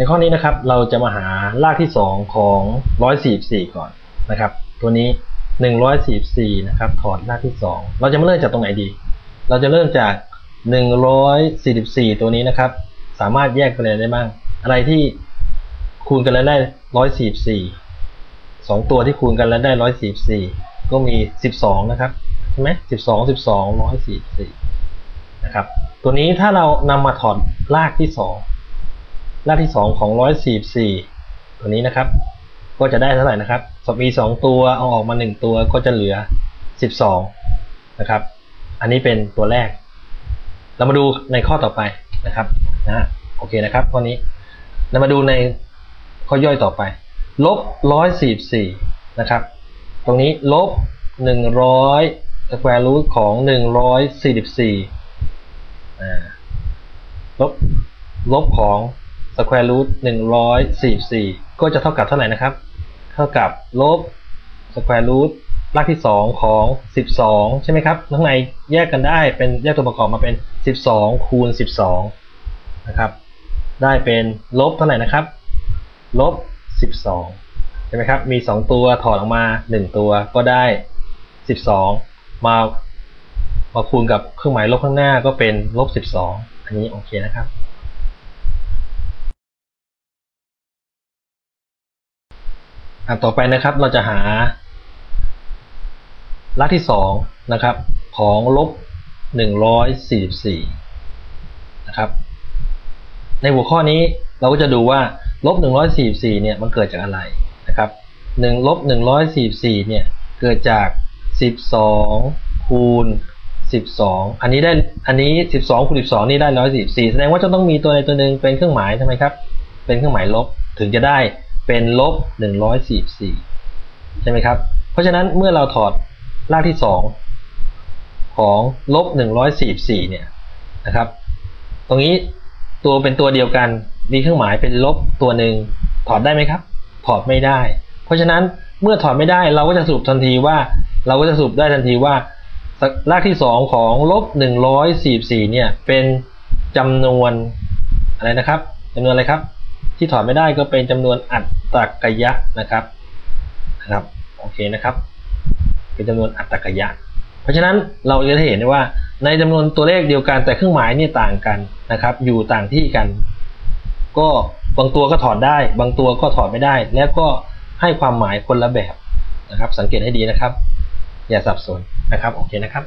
ในข้อนี้นะครับเราจะมาหารากที่ 2 ของ 144 ก่อนนะครับ ตัวนี้ 144 นะครับถอดรากที่ 2 เราจะมาเริ่มจากตรงไหนดี เราจะเริ่มจาก 144 ตัวนี้นะครับ สามารถแยกไปเลยได้บ้าง อะไรที่คูณกันแล้วได้ 144 2 ตัวที่คูณกันแล้วได้ 144 ก็มี 12 นะครับใช่ไหม12 12 144 นะครับ ตัวนี้ถ้าเรานำมาถอดรากที่ 2 รากที่2ของ144ตัวนี้นะครับ ก็จะได้เท่าไหร่นะครับสมี 2 ตัวเอาออกมา 1 ตัวก็จะเหลือ 12 นะครับ อันนี้เป็นตัวแรก เรามาดูในข้อต่อไปนะครับนะโอเคนะครับข้อนี้เรามาดูในข้อย่อยต่อไปลบ144นะครับ ตรงนี้ลบ 100 square root ของ 144ลบลบของ square root 144ก็จะเท่ากับเท่าไหร่นะครับ เท่ากับลบ square root รากที่2ของ12ใช่ไหมครับข้างในแยกกันได้เป็นแยกตัวประกอบมาเป็น12คูณ12นะครับ ได้เป็นลบเท่าไหร่นะครับ ลบ12ใช่ไหมครับ มี2ตัวถอดออกมา1ตัวก็ได้12มามาคูณกับเครื่องหมายลบข้างหน้าก็เป็นลบ 12 อันนี้โอเคนะครับ ต่อไปนะครับเราจะหารากที่2นะครับของลบ 144นะครับในหัวข้อนี้เราก็จะดูว่าลบ 144เนี่ยมันเกิดจากอะไรนะครับ1ลบ 144เนี่ยเกิดจาก 12 คูณ 12 อันนี้ได้อันนี้ 12คูณ12 นี่ได้ 144 แสดงว่าจะต้องมีตัวใดตัวหนึ่งเป็นเครื่องหมายใช่ไมครับ เป็นเครื่องหมายลบถึงจะได้ เป็นลบ144 ใช่ไหมครับ เพราะฉะนั้นเมื่อเราถอดรากที่ 2 ของลบ144 เนี่ยนะครับ ตรงนี้ตัวเป็นตัวเดียวกันมีเครื่องหมายเป็นลบตัวหนึ่งถอดได้ไหมครับ ถอดไม่ได้ เพราะฉะนั้นเมื่อถอดไม่ได้เราก็จะสรุปทันทีว่า เราก็จะสรุปได้ทันทีว่ารากที่ 2 ของลบ144 เนี่ยเป็นจำนวนอะไรนะครับจำนวนอะไรครับ ที่ถอดไม่ได้ก็เป็นจำนวนอัตรกยะนะครับนะครับโอเคนะครับ เป็นจำนวนอัตรกยะ เพราะฉะนั้นเราจะเห็นได้ว่าในจำนวนตัวเลขเดียวกันแต่เครื่องหมายนี่ต่างกันนะครับ อยู่ต่างที่กัน ก็บางตัวก็ถอดได้ บางตัวก็ถอดไม่ได้ แล้วก็ให้ความหมายคนละแบบนะครับ สังเกตให้ดีนะครับ อย่าสับสนนะครับโอเคนะครับ